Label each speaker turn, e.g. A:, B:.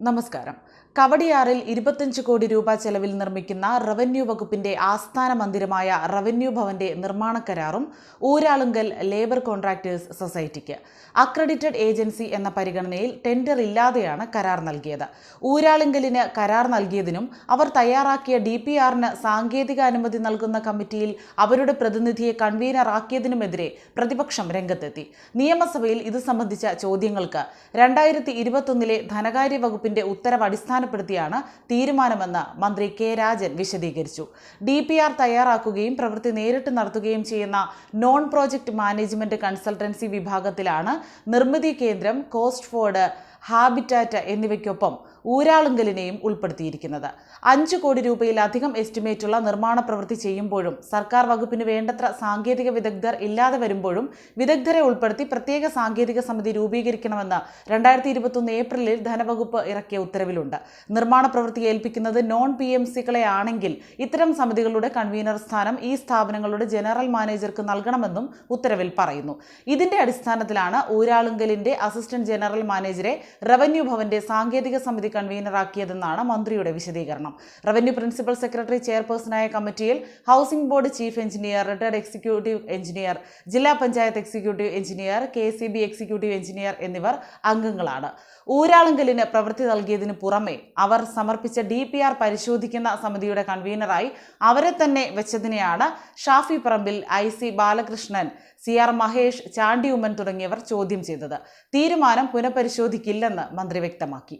A: നമസ്കാരം. കവടിയാറിൽ ഇരുപത്തഞ്ച് കോടി രൂപ ചെലവിൽ നിർമ്മിക്കുന്ന റവന്യൂ വകുപ്പിന്റെ ആസ്ഥാന മന്ദിരമായ റവന്യൂ ഭവന്റെ നിർമ്മാണ കരാറും ഊരാളുങ്കൽ ലേബർ കോൺട്രാക്ടേഴ്സ് സൊസൈറ്റിക്ക്. അക്രഡിറ്റഡ് ഏജൻസി എന്ന പരിഗണനയിൽ ടെൻഡർ ഇല്ലാതെയാണ് കരാർ നൽകിയത്. ഊരാളുങ്കലിന് കരാർ നൽകിയതിനും അവർ തയ്യാറാക്കിയ ഡി പി ആറിന് സാങ്കേതിക അനുമതി നൽകുന്ന കമ്മിറ്റിയിൽ അവരുടെ പ്രതിനിധിയെ കൺവീനർ ആക്കിയതിനുമെതിരെ പ്രതിപക്ഷം രംഗത്തെത്തി. നിയമസഭയിൽ ഇത് സംബന്ധിച്ച ചോദ്യങ്ങൾക്ക് രണ്ടായിരത്തി ഇരുപത്തൊന്നിലെ ധനകാര്യ വകുപ്പിന്റെ ഉത്തരവ് അടിസ്ഥാനപ്പെടുത്തിയാണ് തീരുമാനമെന്ന് മന്ത്രി കെ രാജൻ വിശദീകരിച്ചു. ഡി പി ആർ തയ്യാറാക്കുകയും പ്രവൃത്തി നേരിട്ട് നടത്തുകയും ചെയ്യുന്ന നോൺ പ്രോജക്ട് മാനേജ്മെന്റ് കൺസൾട്ടൻസി വിഭാഗത്തിലാണ് നിർമ്മിതി കേന്ദ്രം കോസ്റ്റ് ഫോർഡ് ഹാബിറ്റാറ്റ് എന്നിവയ്ക്കൊപ്പം ഊരാളുങ്കലിനെയും ഉൾപ്പെടുത്തിയിരിക്കുന്നത്. അഞ്ച് കോടി രൂപയിലധികം എസ്റ്റിമേറ്റുള്ള നിർമ്മാണ പ്രവൃത്തി ചെയ്യുമ്പോഴും സർക്കാർ വകുപ്പിന് വേണ്ടത്ര സാങ്കേതിക വിദഗ്ധർ ഇല്ലാതെ വരുമ്പോഴും വിദഗ്ധരെ ഉൾപ്പെടുത്തി പ്രത്യേക സാങ്കേതിക സമിതി രൂപീകരിക്കണമെന്ന് രണ്ടായിരത്തി ഇരുപത്തൊന്ന് ഏപ്രിലിൽ ധനവകുപ്പ് ഇറക്കിയ ഉത്തരവിലുണ്ട്. നിർമ്മാണ പ്രവൃത്തി ഏൽപ്പിക്കുന്നത് നോൺ പി എം സികളെ ആണെങ്കിൽ ഇത്തരം സമിതികളുടെ കൺവീനർ സ്ഥാനം ഈ സ്ഥാപനങ്ങളുടെ ജനറൽ മാനേജർക്ക് നൽകണമെന്നും ഉത്തരവിൽ പറയുന്നു. ഇതിന്റെ അടിസ്ഥാനത്തിലാണ് ഊരാളുങ്കലിന്റെ അസിസ്റ്റന്റ് ജനറൽ മാനേജരെ റവന്യൂ ഭവന്റെ സാങ്കേതിക സമിതി കൺവീനറാക്കിയതെന്നാണ് മന്ത്രിയുടെ വിശദീകരണം. റവന്യൂ പ്രിൻസിപ്പൽ സെക്രട്ടറി ചെയർപേഴ്സണായ കമ്മിറ്റിയിൽ housing board chief engineer retired executive engineer ജില്ലാ panchayat executive engineer K executive engineer എന്നിവർ അംഗങ്ങളാണ്. ഊരാളുങ്കലിന് പ്രവൃത്തി നൽകിയതിനു പുറമെ അവർ സമർപ്പിച്ച ഡി പി ആർ പരിശോധിക്കുന്ന സമിതിയുടെ കൺവീനറായി അവരെ തന്നെ വെച്ചതിനെയാണ് Shafi Parambil I C Balakrishnan C R Mahesh Chandy Oommen തുടങ്ങിയവർ ചോദ്യം ചെയ്തത്. തീരുമാനം പുനഃപരിശോധിക്കില്ലെന്ന് മന്ത്രി വ്യക്തമാക്കി.